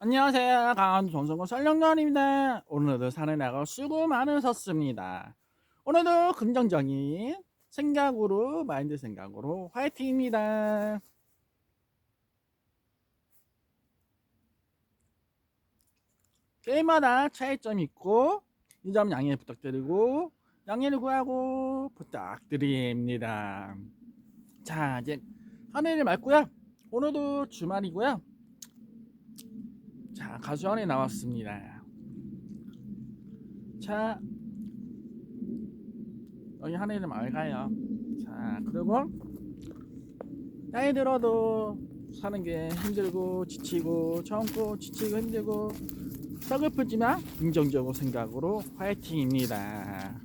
안녕하세요. 강원도 정성고 썰령년입니다. 오늘도 산에 나가 수고 많으셨습니다. 오늘도 긍정적인 생각으로, 마인드 생각으로 화이팅입니다. 게임마다 차이점이 있고, 이 점 양해 부탁드리고, 양해를 구하고 부탁드립니다. 자, 이제 하늘을 맑고요. 오늘도 주말이고요. 자, 가수원에 나왔습니다. 자, 여기 하늘이 맑아요. 자, 그리고 나이 들어도 사는 게 힘들고 지치고 젊고 지치고 힘들고 서글프지만 긍정적으로 생각으로 화이팅입니다.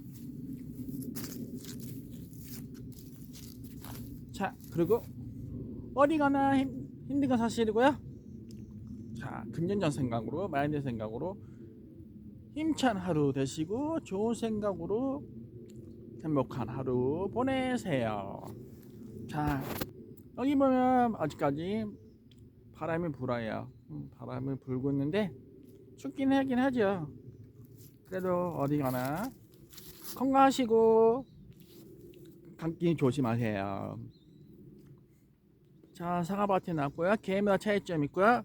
자, 그리고 어디 가나 힘, 힘든 건 사실이고요. 자, 긍정적 생각으로, 마인드 생각으로 힘찬 하루 되시고 좋은 생각으로 행복한 하루 보내세요. 자, 여기 보면 아직까지 바람이 불어요. 음, 바람이 불고 있는데 춥긴 하긴 하죠. 그래도 어디 가나 건강하시고 감기 조심하세요. 자, 사과밭에 났고요. 개미와 차이점 있고요.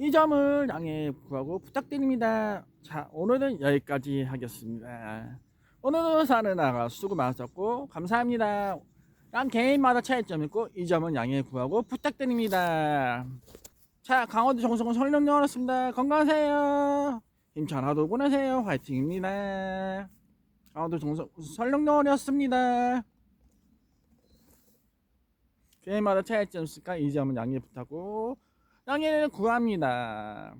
이 점을 양해 구하고 부탁드립니다. 자, 오늘은 여기까지 하겠습니다. 오늘도 사는 나가 수고 많으셨고 감사합니다. 양 개인마다 차이점 있고 이 점은 양해 구하고 부탁드립니다. 자, 강원도 정성은 설령영이었습니다. 건강하세요. 힘찬 하루 보내세요. 화이팅입니다. 강원도 정성 설령영이었습니다. 개인마다 차이점 있으니까 이 점은 양해 부탁하고 양해를 구합니다.